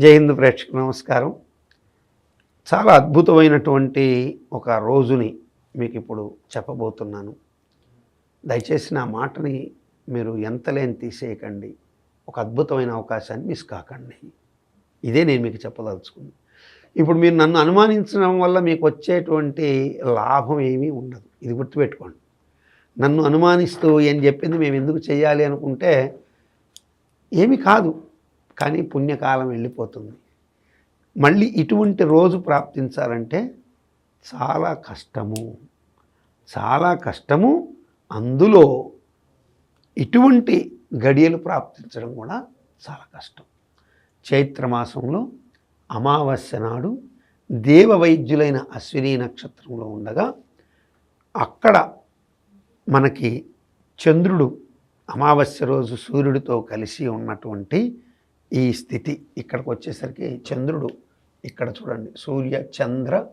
జై హింద్ ప్రేక్షకు నమస్కారం. చాలా అద్భుతమైనటువంటి ఒక రోజుని మీకు ఇప్పుడు చెప్పబోతున్నాను. దయచేసి నా మాటని మీరు ఎంతలేని తీసేయకండి. ఒక అద్భుతమైన అవకాశాన్ని మిస్ కాకండి. ఇదే నేను మీకు చెప్పదలుచుకుంది. ఇప్పుడు మీరు నన్ను అనుమానించడం వల్ల మీకు వచ్చేటువంటి లాభం ఏమీ ఉండదు. ఇది గుర్తుపెట్టుకోండి. నన్ను అనుమానిస్తూ ఏం చెప్పింది మేము ఎందుకు చేయాలి అనుకుంటే ఏమి కాదు. కానీ పుణ్యకాలం వెళ్ళిపోతుంది. మళ్ళీ ఇటువంటి రోజు ప్రాప్తించాలంటే చాలా కష్టము. చాలా కష్టము. అందులో ఇటువంటి గడియలు ప్రాప్తించడం కూడా చాలా కష్టం. చైత్రమాసంలో అమావాస్య నాడు దేవ వైద్యులైన అశ్విని నక్షత్రంలో ఉండగా అక్కడ మనకి చంద్రుడు అమావాస్య రోజు సూర్యుడితో కలిసి ఉన్నటువంటి ఈ స్థితి ఇక్కడికి వచ్చేసరికి చంద్రుడు ఇక్కడ చూడండి. సూర్య చంద్ర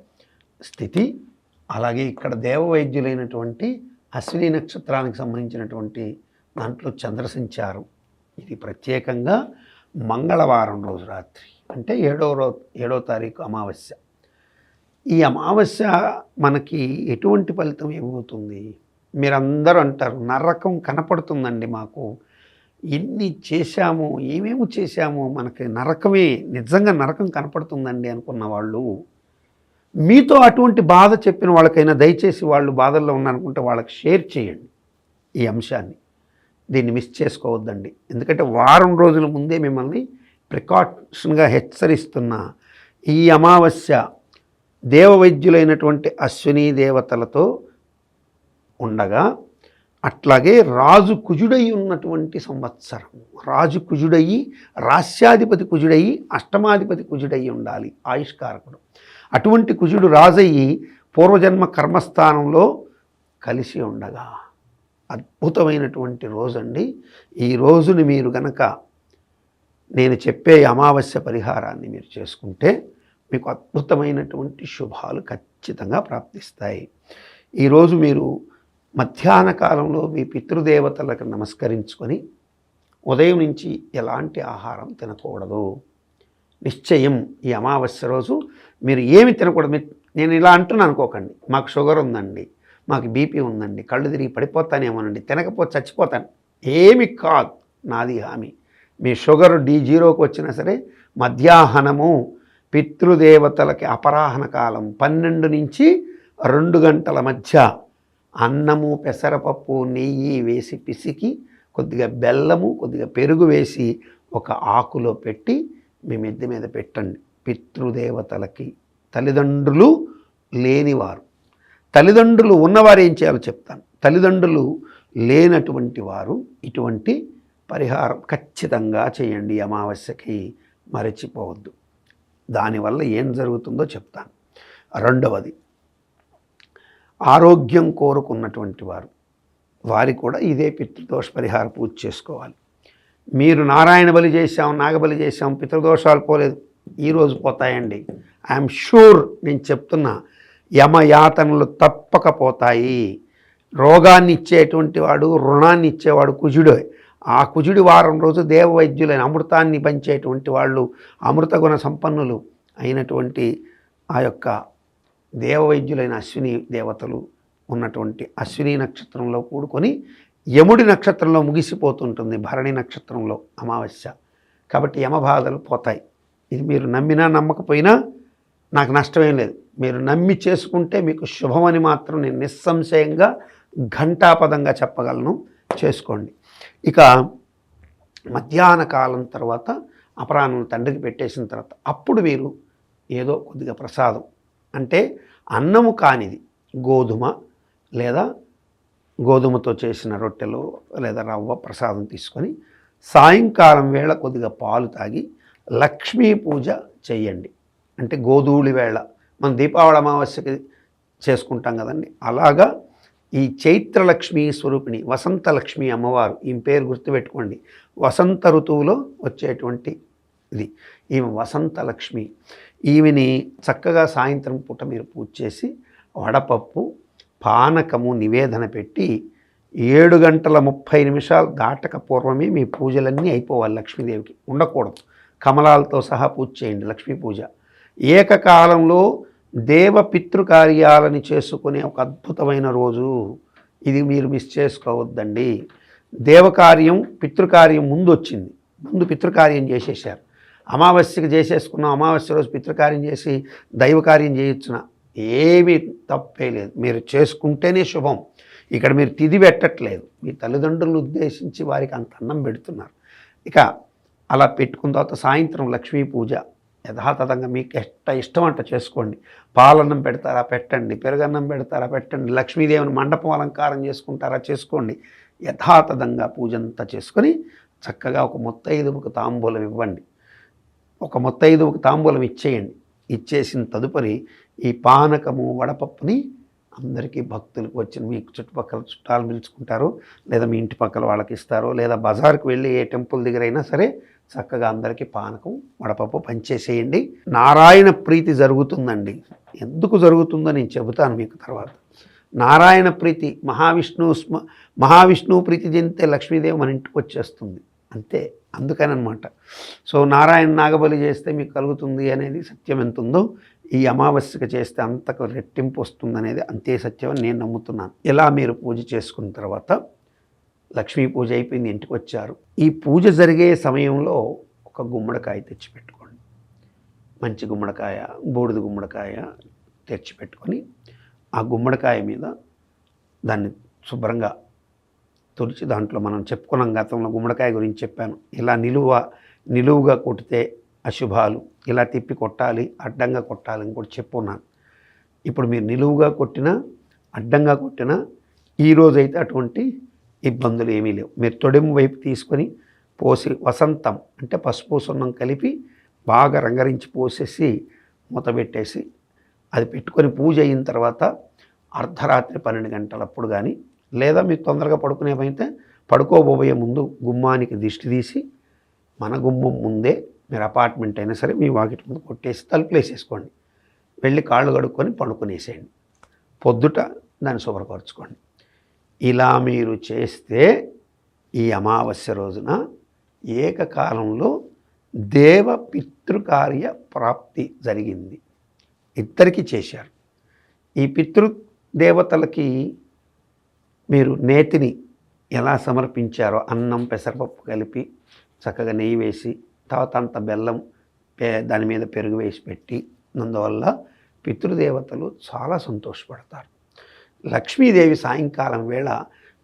స్థితి. అలాగే ఇక్కడ దేవవైద్యులైనటువంటి అశ్విని నక్షత్రానికి సంబంధించినటువంటి దాంట్లో చంద్ర సంచారం. ఇది ప్రత్యేకంగా మంగళవారం రోజు రాత్రి అంటే ఏడవ రో ఏడవ తారీఖు అమావాస్య. ఈ అమావాస్య మనకి ఎటువంటి ఫలితం ఇవ్వబోతుంది? మీరందరూ అంటారు నరకం కనపడుతుందండి మాకు. ఎన్ని చేశాము ఏమేమి చేశాము మనకి నరకమే నిజంగా నరకం కనపడుతుందండి అనుకున్న వాళ్ళు మీతో అటువంటి బాధ చెప్పిన వాళ్ళకైనా దయచేసి వాళ్ళు బాధల్లో ఉన్నారనుకుంటే వాళ్ళకి షేర్ చేయండి ఈ అంశాన్ని. దీన్ని మిస్ చేసుకోవద్దండి. ఎందుకంటే వారం రోజుల ముందే మిమ్మల్ని ప్రికాషన్గా హెచ్చరిస్తున్న ఈ అమావాస్య దేవవైద్యులైనటువంటి అశ్విని దేవతలతో ఉండగా అట్లాగే రాజు కుజుడై ఉన్నటువంటి సంవత్సరం. రాజు కుజుడయి రాస్యాధిపతి కుజుడయి అష్టమాధిపతి కుజుడయి ఉండాలి ఆయుష్కారకుడు. అటువంటి కుజుడు రాజయ్యి పూర్వజన్మ కర్మస్థానంలో కలిసి ఉండగా. అద్భుతమైనటువంటి రోజండి. ఈ రోజుని మీరు గనక నేను చెప్పే అమావాస్య పరిహారాన్ని మీరు చేసుకుంటే మీకు అద్భుతమైనటువంటి శుభాలు ఖచ్చితంగా ప్రాప్తిస్తాయి. ఈరోజు మీరు మధ్యాహ్న కాలంలో మీ పితృదేవతలకు నమస్కరించుకొని ఉదయం నుంచి ఎలాంటి ఆహారం తినకూడదు. నిశ్చయం ఈ అమావాస్య రోజు మీరు ఏమి తినకూడదు. నేను ఇలా అంటున్నాను అనుకోకండి. మాకు షుగర్ ఉందండి మాకు బీపీ ఉందండి కళ్ళు తిరిగి పడిపోతానేమోనండి తినకపోతే చచ్చిపోతాను. ఏమి కాదు నాది హామీ. మీ షుగర్ డి జీరోకి వచ్చినా సరే మధ్యాహ్నము పితృదేవతలకి అపరాహన కాలం పన్నెండు నుంచి రెండు గంటల మధ్య అన్నము పెసరపప్పు నెయ్యి వేసి పిసికి కొద్దిగా బెల్లము కొద్దిగా పెరుగు వేసి ఒక ఆకులో పెట్టి మీ మిద్దె మీద పెట్టండి. పితృదేవతలకి తల్లిదండ్రులు లేనివారు. తల్లిదండ్రులు ఉన్నవారు ఏం చేయాలో చెప్తాను. తల్లిదండ్రులు లేనటువంటి వారు ఇటువంటి పరిహారం ఖచ్చితంగా చేయండి. అమావాస్యకి మరచిపోవద్దు. దానివల్ల ఏం జరుగుతుందో చెప్తాను. రెండవది ఆరోగ్యం కోరుకున్నటువంటి వారు. వారి కూడా ఇదే పితృదోష పరిహార పూజ చేసుకోవాలి. మీరు నారాయణ బలి చేశాం నాగబలి చేశాం పితృదోషాలు పోలేదు ఈరోజు పోతాయండి. ఐఎమ్ షూర్ నేను చెప్తున్నా యమయాతనలు తప్పక పోతాయి. రోగాన్ని ఇచ్చేటువంటి వాడు రుణాన్ని ఇచ్చేవాడు కుజుడే. ఆ కుజుడి వారం రోజు దేవవైద్యులైన అమృతాన్ని పంచేటువంటి వాళ్ళు అమృత గుణ సంపన్నులు అయినటువంటి ఆ యొక్క దేవవైద్యులైన అశ్విని దేవతలు ఉన్నటువంటి అశ్విని నక్షత్రంలో కూడుకొని యముడి నక్షత్రంలో ముగిసిపోతుంటుంది భరణి నక్షత్రంలో అమావాస్య. కాబట్టి యమబాధలు పోతాయి. ఇది మీరు నమ్మినా నమ్మకపోయినా నాకు నష్టమేం లేదు. మీరు నమ్మి చేసుకుంటే మీకు శుభమని మాత్రం నేను నిస్సంశయంగా ఘంటాపదంగా చెప్పగలను. చేసుకోండి. ఇక మధ్యాహ్న కాలం తర్వాత అపరాహ్నం తండ్రికి పెట్టేసిన తర్వాత అప్పుడు మీరు ఏదో కొద్దిగా ప్రసాదం. అంటే అన్నము కానిది. గోధుమ లేదా గోధుమతో చేసిన రొట్టెలు లేదా రవ్వ ప్రసాదం తీసుకొని సాయంకాలం వేళ కొద్దిగా పాలు తాగి లక్ష్మీ పూజ చేయండి అంటే గోధూళి వేళ. మనం దీపావళి అమావాస్యకి చేసుకుంటాం కదండి. అలాగా ఈ చైత్రలక్ష్మీ స్వరూపిణి వసంతలక్ష్మి అమ్మవారు ఈ పేరు గుర్తుపెట్టుకోండి. వసంత ఋతువులో వచ్చేటువంటి ఇది. ఈమె వసంతలక్ష్మి. ఈమెని చక్కగా సాయంత్రం పూట మీరు పూజ చేసి వడపప్పు పానకము నివేదన పెట్టి ఏడు గంటల ముప్పై నిమిషాలు దాటక పూర్వమే మీ పూజలన్నీ అయిపోవాలి లక్ష్మీదేవికి. ఉండకూడదు. కమలాలతో సహా పూజ చేయండి లక్ష్మీ పూజ. ఏకకాలంలో దేవ పితృకార్యాలని చేసుకునే ఒక అద్భుతమైన రోజు. ఇది మీరు మిస్ చేసుకోవద్దండి. దేవకార్యం పితృకార్యం ముందు వచ్చింది. ముందు పితృకార్యం చేసేసారు అమావాస్యకి చేసేసుకున్నాం అమావాస్య రోజు పితృకార్యం చేసి దైవకార్యం చేయొచ్చున ఏమీ తప్పే లేదు. మీరు చేసుకుంటేనే శుభం. ఇక్కడ మీరు తిది పెట్టట్లేదు. మీ తల్లిదండ్రులను ఉద్దేశించి వారికి అంత అన్నం పెడుతున్నారు. ఇక అలా పెట్టుకున్న తర్వాత సాయంత్రం లక్ష్మీ పూజ. యథాతథంగా మీకు ఎట్ట ఇష్టం అంట చేసుకోండి. పాలన్నం పెడతారా? పెట్టండి. పెరుగన్నం పెడతారా? పెట్టండి. లక్ష్మీదేవిని మండపం అలంకారం చేసుకుంటారా? చేసుకోండి. యథాతథంగా పూజ అంతా చేసుకొని చక్కగా ఒక మొత్తైదువుకు తాంబూలం ఇవ్వండి. ఒక మొత్తైదువుకు తాంబూలం ఇచ్చేయండి. ఇచ్చేసిన తదుపరి ఈ పానకము వడపప్పుని అందరికీ భక్తులకు వచ్చిన మీకు చుట్టుపక్కల చుట్టాలు పిలుచుకుంటారు. లేదా మీ ఇంటి పక్కల వాళ్ళకి ఇస్తారు లేదా బజార్కి వెళ్ళి ఏ టెంపుల్ దగ్గర అయినా సరే చక్కగా అందరికీ పానకం వడపప్పు పంచేసేయండి. నారాయణ ప్రీతి జరుగుతుందండి. ఎందుకు జరుగుతుందో నేను చెబుతాను మీకు తర్వాత. నారాయణ ప్రీతి మహావిష్ణువు స్మ మహావిష్ణువు ప్రీతి చెందితే లక్ష్మీదేవి మన ఇంటికి వచ్చేస్తుంది. అంతే అందుకని అనమాట సో నారాయణ నాగబలి చేస్తే మీకు కలుగుతుంది అనేది సత్యం ఎంత ఉందో ఈ అమావాస్యకు చేస్తే అంతకు రెట్టింపు వస్తుంది అనేది అంతే సత్యం అని నేను నమ్ముతున్నాను. ఇలా మీరు పూజ చేసుకున్న తర్వాత లక్ష్మీ పూజ అయిపోయింది ఇంటికి వచ్చారు. ఈ పూజ జరిగే సమయంలో ఒక గుమ్మడికాయ తెచ్చిపెట్టుకోండి. మంచి గుమ్మడికాయ బూడిద గుమ్మడికాయ తెచ్చిపెట్టుకొని ఆ గుమ్మడికాయ మీద దాన్ని శుభ్రంగా తొలిచి దాంట్లో మనం చెప్పుకున్నాం గతంలో గుమ్మడికాయ గురించి చెప్పాను. ఇలా నిలువ నిలువుగా కొడితే అశుభాలు ఇలా తిప్పి కొట్టాలి అడ్డంగా కొట్టాలని కూడా చెప్పున్నాను. ఇప్పుడు మీరు నిలువుగా కొట్టినా అడ్డంగా కొట్టినా ఈరోజైతే అటువంటి ఇబ్బందులు ఏమీ లేవు. మీరు తొడెము వైపు తీసుకొని పోసి వసంతం అంటే పసుపు సున్నం కలిపి బాగా రంగరించి పోసేసి మూత పెట్టేసి అది పెట్టుకొని పూజ అయిన తర్వాత అర్ధరాత్రి పన్నెండు గంటలప్పుడు కానీ లేదా మీరు తొందరగా పడుకునేవైతే పడుకోబోయే ముందు గుమ్మానికి దిష్టి తీసి మన గుమ్మం ముందే మీరు అపార్ట్మెంట్ అయినా సరే మీ వాకిటి ముందు కొట్టేసి తలుపులు వేసేసుకోండి. వెళ్ళి కాళ్ళు కడుక్కొని పడుకునేసేయండి పొద్దుట దాన్ని శుభ్రపరచుకోండి. ఇలా మీరు చేస్తే ఈ అమావాస్య రోజున ఏకకాలంలో దేవ పితృకార్య ప్రాప్తి జరిగింది. ఇద్దరికి చేశారు. ఈ పితృదేవతలకి మీరు నేతిని ఎలా సమర్పించారో అన్నం పెసరపప్పు కలిపి చక్కగా నెయ్యి వేసి తర్వాత అంత బెల్లం దాని మీద పెరుగు వేసి పెట్టి అందువల్ల పితృదేవతలు చాలా సంతోషపడతారు. లక్ష్మీదేవి సాయంకాలం వేళ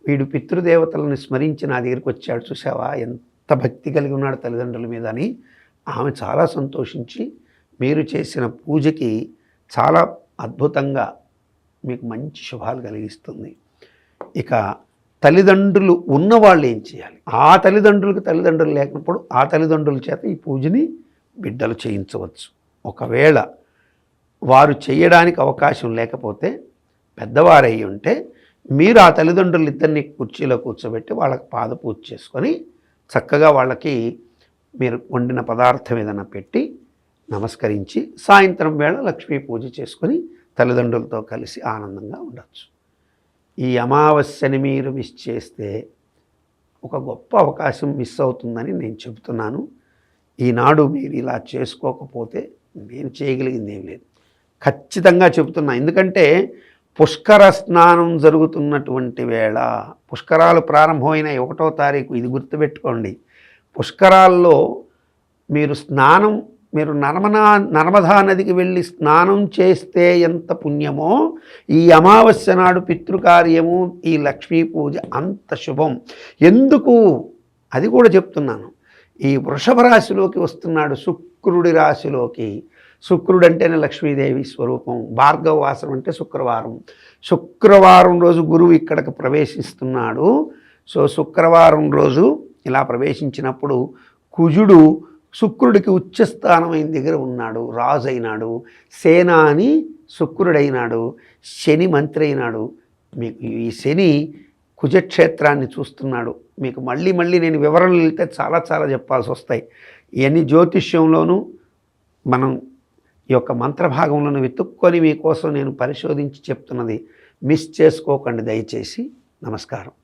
వీడు పితృదేవతలను స్మరించి నా దగ్గరికి వచ్చాడు. చూసావా ఎంత భక్తి కలిగి ఉన్నాడు తల్లిదండ్రుల మీద అని ఆమె చాలా సంతోషించి మీరు చేసిన పూజకి చాలా అద్భుతంగా మీకు మంచి శుభాలు కలిగిస్తుంది. ఇక తల్లిదండ్రులు ఉన్నవాళ్ళు ఏం చేయాలి? ఆ తల్లిదండ్రులకు తల్లిదండ్రులు లేనప్పుడు ఆ తల్లిదండ్రుల చేత ఈ పూజని బిడ్డలు చేయించవచ్చు. ఒకవేళ వారు చేయడానికి అవకాశం లేకపోతే పెద్దవారై ఉంటే మీరు ఆ తల్లిదండ్రులు ఇద్దరిని కుర్చీలో కూర్చోబెట్టి వాళ్ళకి పాద పూజ చేసుకొని చక్కగా వాళ్ళకి మీరు వండిన పదార్థం ఏదైనా పెట్టి నమస్కరించి సాయంత్రం వేళ లక్ష్మీ పూజ చేసుకొని తల్లిదండ్రులతో కలిసి ఆనందంగా ఉండొచ్చు. ఈ అమావాస్యని మీరు మిస్ చేస్తే ఒక గొప్ప అవకాశం మిస్ అవుతుందని నేను చెబుతున్నాను. ఈనాడు మీరు ఇలా చేసుకోకపోతే నేను చేయగలిగింది ఏం లేదు. ఖచ్చితంగా చెబుతున్నా. ఎందుకంటే పుష్కర స్నానం జరుగుతున్నటువంటి వేళ పుష్కరాలు ప్రారంభమైన ఒకటో తారీఖు ఇది గుర్తుపెట్టుకోండి. పుష్కరాల్లో మీరు స్నానం మీరు నర్మనా నర్మదా నదికి వెళ్ళి స్నానం చేస్తే ఎంత పుణ్యమో ఈ అమావాస్య నాడు పితృకార్యము ఈ లక్ష్మీ పూజ అంత శుభం. ఎందుకు? అది కూడా చెప్తున్నాను. ఈ వృషభ రాశిలోకి వస్తున్నాడు శుక్రుడి రాశిలోకి. శుక్రుడు అంటేనే లక్ష్మీదేవి స్వరూపం భార్గవవాసనం అంటే శుక్రవారం. శుక్రవారం రోజు గురువు ఇక్కడికి ప్రవేశిస్తున్నాడు. సో శుక్రవారం రోజు ఇలా ప్రవేశించినప్పుడు కుజుడు శుక్రుడికి ఉచ్చస్థానమైన దగ్గర ఉన్నాడు రాజు అయినాడు సేనాని శుక్రుడైనాడు శని మంత్రి అయినాడు మీకు ఈ శని కుజక్షేత్రాన్ని చూస్తున్నాడు. మీకు మళ్ళీ మళ్ళీ నేను వివరణలు వెళ్తే చాలా చాలా చెప్పాల్సి వస్తాయి. ఇవన్నీ జ్యోతిష్యంలోనూ మనం ఈ యొక్క మంత్రభాగంలోనూ వెతుక్కొని మీకోసం నేను పరిశోధించి చెప్తున్నది మిస్ చేసుకోకండి దయచేసి. నమస్కారం.